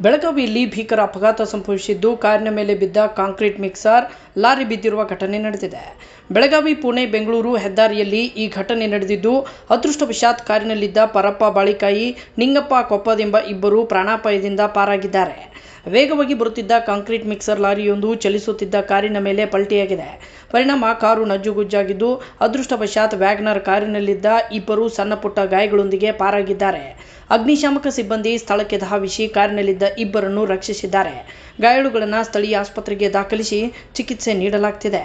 ಬೆಳಗಾವಿಯಲ್ಲಿ ಭೀಕರ ಅಪಘಾತ ಸಂಭವಿಸಿದ್ದು, ಕಾರಿನ ಮೇಲೆ ಬಿದ್ದ ಕಾಂಕ್ರೀಟ್ ಮಿಕ್ಸರ್ ಲಾರಿ ಬಿದ್ದಿರುವ ಘಟನೆ ನಡೆದಿದೆ. ಬೆಳಗಾವಿ, ಪುಣೆ, ಬೆಂಗಳೂರು ಹೆದ್ದಾರಿಯಲ್ಲಿ ಈ ಘಟನೆ ನಡೆದಿದ್ದು, ಅದೃಷ್ಟವಶಾತ್ ಕಾರಿನಲ್ಲಿದ್ದ ಪರಪ್ಪ ಬಾಳಿಕಾಯಿ, ನಿಂಗಪ್ಪ ಕೊಪ್ಪದೆಂಬ ಇಬ್ಬರು ಪ್ರಾಣಾಪಾಯದಿಂದ ಪಾರಾಗಿದ್ದಾರೆ. ವೇಗವಾಗಿ ಬರುತ್ತಿದ್ದ ಕಾಂಕ್ರೀಟ್ ಮಿಕ್ಸರ್ ಲಾರಿಯೊಂದು ಚಲಿಸುತ್ತಿದ್ದ ಕಾರಿನ ಮೇಲೆ ಪಲ್ಟಿಯಾಗಿದೆ. ಪರಿಣಾಮ ಕಾರು ನಜ್ಜುಗುಜ್ಜಾಗಿದ್ದು, ಅದೃಷ್ಟವಶಾತ್ ವ್ಯಾಗ್ನರ್ ಕಾರಿನಲ್ಲಿದ್ದ ಇಬ್ಬರು ಸಣ್ಣಪುಟ್ಟ ಗಾಯಗಳೊಂದಿಗೆ ಪಾರಾಗಿದ್ದಾರೆ. ಅಗ್ನಿಶಾಮಕ ಸಿಬ್ಬಂದಿ ಸ್ಥಳಕ್ಕೆ ಧಾವಿಸಿ ಕಾರಿನಲ್ಲಿದ್ದ ಇಬ್ಬರನ್ನು ರಕ್ಷಿಸಿದ್ದಾರೆ. ಗಾಯಾಳುಗಳನ್ನು ಸ್ಥಳೀಯ ಆಸ್ಪತ್ರೆಗೆ ದಾಖಲಿಸಿ ಚಿಕಿತ್ಸೆ ನೀಡಲಾಗ್ತಿದೆ.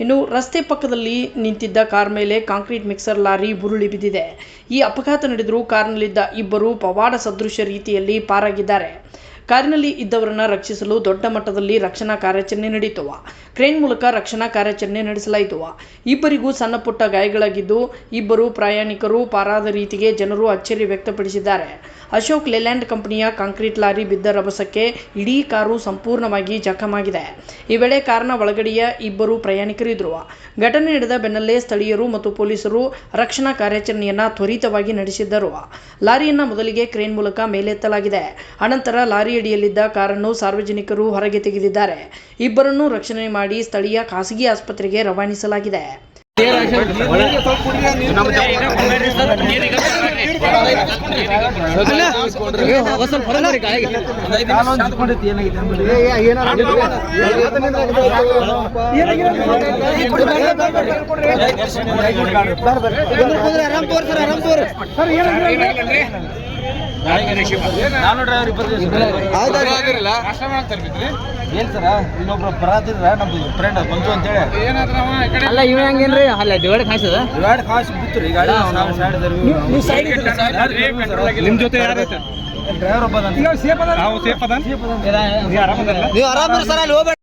ಇನ್ನು ರಸ್ತೆ ಪಕ್ಕದಲ್ಲಿ ನಿಂತಿದ್ದ ಕಾರ್ ಮೇಲೆ ಕಾಂಕ್ರೀಟ್ ಮಿಕ್ಸರ್ ಲಾರಿ ಉರುಳಿ ಬಿದ್ದಿದೆ. ಈ ಅಪಘಾತ ನಡೆದರೂ ಕಾರ್ನಲ್ಲಿದ್ದ ಇಬ್ಬರು ಪವಾಡ ಸದೃಶ ರೀತಿಯಲ್ಲಿ ಪಾರಾಗಿದ್ದಾರೆ. ಕಾರಿನಲ್ಲಿ ಇದ್ದವರನ್ನ ರಕ್ಷಿಸಲು ದೊಡ್ಡ ಮಟ್ಟದಲ್ಲಿ ರಕ್ಷಣಾ ಕಾರ್ಯಾಚರಣೆ ನಡೆಯಿತು ಕ್ರೇನ್ ಮೂಲಕ ರಕ್ಷಣಾ ಕಾರ್ಯಾಚರಣೆ ನಡೆಸಲಾಯಿತು ಇಬ್ಬರಿಗೂ ಸಣ್ಣ ಪುಟ್ಟ ಗಾಯಗಳಾಗಿದ್ದು, ಇಬ್ಬರು ಪ್ರಯಾಣಿಕರು ಪಾರಾದ ರೀತಿಗೆ ಜನರು ಅಚ್ಚರಿ ವ್ಯಕ್ತಪಡಿಸಿದ್ದಾರೆ. ಅಶೋಕ್ ಲೇಲ್ಯಾಂಡ್ ಕಂಪನಿಯ ಕಾಂಕ್ರೀಟ್ ಲಾರಿ ಬಿದ್ದ ರಭಸಕ್ಕೆ ಇಡೀ ಕಾರು ಸಂಪೂರ್ಣವಾಗಿ ಜಖಮಾಗಿದೆ. ಈ ವೇಳೆ ಕಾರಣ ಒಳಗಡೆಯ ಇಬ್ಬರು ಪ್ರಯಾಣಿಕರಿದ್ದರು ಘಟನೆ ನಡೆದ ಬೆನ್ನಲ್ಲೇ ಸ್ಥಳೀಯರು ಮತ್ತು ಪೊಲೀಸರು ರಕ್ಷಣಾ ಕಾರ್ಯಾಚರಣೆಯನ್ನ ತ್ವರಿತವಾಗಿ ನಡೆಸಿದ್ದರು. ಲಾರಿಯನ್ನ ಮೊದಲಿಗೆ ಕ್ರೇನ್ ಮೂಲಕ ಮೇಲೆತ್ತಲಾಗಿದೆ. ಅನಂತರ ಲಾರಿ ಅಡಿಯಲ್ಲಿದ್ದ ಕಾರನ್ನು ಸಾರ್ವಜನಿಕರು ಹೊರಗೆ ತೆಗೆದಿದ್ದಾರೆ. ಇಬ್ಬರನ್ನು ರಕ್ಷಣೆ ಮಾಡಿ ಸ್ಥಳೀಯ ಖಾಸಗಿ ಆಸ್ಪತ್ರೆಗೆ ರವಾನಿಸಲಾಗಿದೆ. ನಾನು ಡ್ರೈವರ್ ಇಬ್ಬರು ಏನ್ ಸರ? ಇನ್ನೊಬ್ರು ಬರಾತಿದ್ರ ನಮ್ದು ಫ್ರೆಂಡ್ ಬಂತು ಅಂತೇಳಿ. ಅಲ್ಲ ಇವ ಹೆಂಗೇನ್ರಿ? ಅಲ್ಲ ಡಿವೈಡ್ ಬಿತ್ತು ರೀ ಗಾಡಿ ನಿಮ್ ಜೊತೆ ಯಾರೈತೆ ಡ್ರೈವರ್ ಒಬ್ಬ ನಾವು ಸೇಫ್ ಅದ ನೀವು ಆರಾಮದಲ್ಲ ನೀವು ಆರಾಮ ಸರ್ ಅಲ್ಲಿ ಹೋಗ್ಬೇಡ.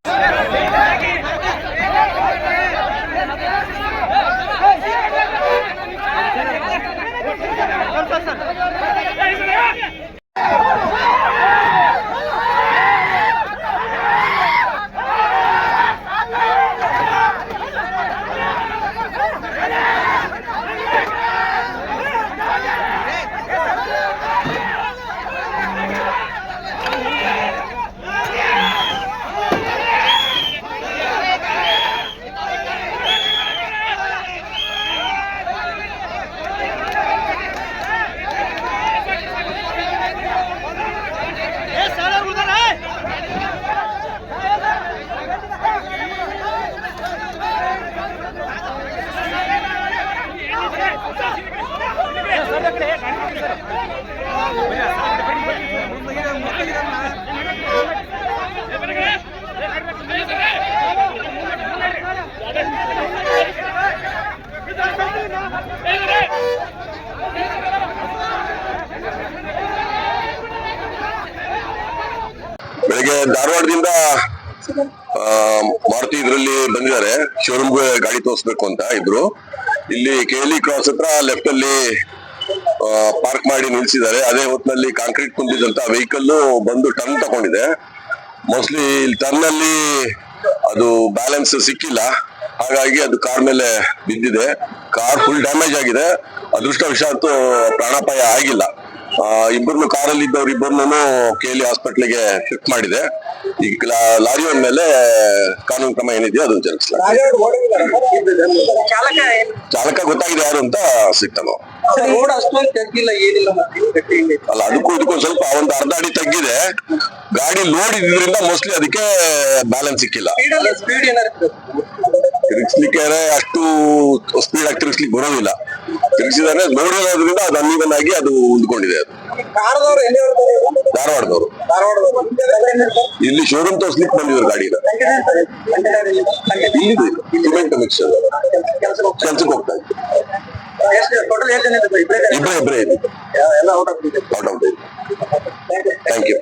ಬೆಳಿಗ್ಗೆ ಧಾರವಾಡದಿಂದ ಮಾರುತಿ ಇದರಲ್ಲಿ ಬಂದಿದ್ದಾರೆ. ಶೋರೂಮ್ಗೆ ಗಾಡಿ ತೋರಿಸ್ಬೇಕು ಅಂತ ಇದ್ರು. ಇಲ್ಲಿ ಕೇಲಿ ಕ್ರಾಸ್ ಹತ್ರ ಲೆಫ್ಟ್ ಅಲ್ಲಿ ಪಾರ್ಕ್ ಮಾಡಿ ನಿಲ್ಸಿದ್ದಾರೆ. ಅದೇ ಹೊತ್ತಿನಲ್ಲಿ ಕಾಂಕ್ರೀಟ್ ತುಂಬಿದಂತ ವೆಹಿಕಲ್ ಬಂದು ಟರ್ನ್ ತಗೊಂಡಿದೆ. ಮೋಸ್ಟ್ಲಿ ಇಲ್ಲಿ ಟರ್ನ್ ಅಲ್ಲಿ ಅದು ಬ್ಯಾಲೆನ್ಸ್ ಸಿಕ್ಕಿಲ್ಲ. ಹಾಗಾಗಿ ಅದು ಕಾರ್ ಮೇಲೆ ಬಿದ್ದಿದೆ. ಕಾರ್ ಫುಲ್ ಡ್ಯಾಮೇಜ್ ಆಗಿದೆ. ಅದೃಷ್ಟವಶಾತ್ ಪ್ರಾಣಾಪಾಯ ಆಗಿಲ್ಲ. ಇಬ್ಬರನ್ನು ಕಾರಲ್ಲಿ ಇದ್ದವ್ರು ಇಬ್ಬರನ್ನು ಎಲ್ ಹಾಸ್ಪಿಟ್ಲಿಗೆ ಶಿಫ್ಟ್ ಮಾಡಿದೆ. ಈಗ ಲಾರಿ ಒಂದ್ ಮೇಲೆ ಕಾನೂನು ಕ್ರಮ ಏನಿದೆಯೋ ಅದನ್ನು ಜರುಗಿಸಲಾಗಿದೆ. ಚಾಲಕ ಗೊತ್ತಾಗಿದೆ ಯಾರು ಅಂತ ಸಿಗ್ತಾನೋ ರೋಡ್ ಅಷ್ಟೊಂದು ತೆಗ್ಗಿಲ್ಲ ಏನಿಲ್ಲ ಮತ್ತೆ ಅಲ್ಲ ಅದಕ್ಕೂ ಇದಕ್ಕೂ ಸ್ವಲ್ಪ ಒಂದು ಅರ್ಧ ಅಡಿ ತಗ್ಗಿದೆ ಗಾಡಿ ಲೋಡ್ ಇದ್ರಿಂದ ಮೋಸ್ಟ್ಲಿ ಅದಕ್ಕೆ ಬ್ಯಾಲೆನ್ಸ್ ಸಿಕ್ಕಿಲ್ಲ. ಸ್ಪೀಡ್ ತಿರುಗಿಸ್ಲಿಕ್ಕೆ ಅಷ್ಟು ಸ್ಪೀಡ್ ಆಗಿ ತಿರುಗಿಸ್ಲಿಕ್ಕೆ ಬರೋದಿಲ್ಲ. ತಿರುಗಿಸಿದ್ರೆ ಲೋಡ್ ಇರೋದ್ರಿಂದ ಅದು ಅನ್ನೀವನ್ ಆಗಿ ಅದು ಉಳ್ಕೊಂಡಿದೆ ಅದು. ಧಾರವಾಡದವರು ಇಲ್ಲಿ ಶೋರೂಮ್ ತೋರಿಸ್ಲಿಕ್ಕೆ ಬಂದಿದ್ರು ಗಾಡಿನ. ಸಿಮೆಂಟ್ ಮಿಕ್ಸರ್ ಕೆಲಸಕ್ಕೆ ಹೋಗ್ತಾ ಇತ್ತು ಟೋಟಲ್ ಎಷ್ಟು ಜನ? ಇಬ್ರೇ ಎಲ್ಲ out of out of thank you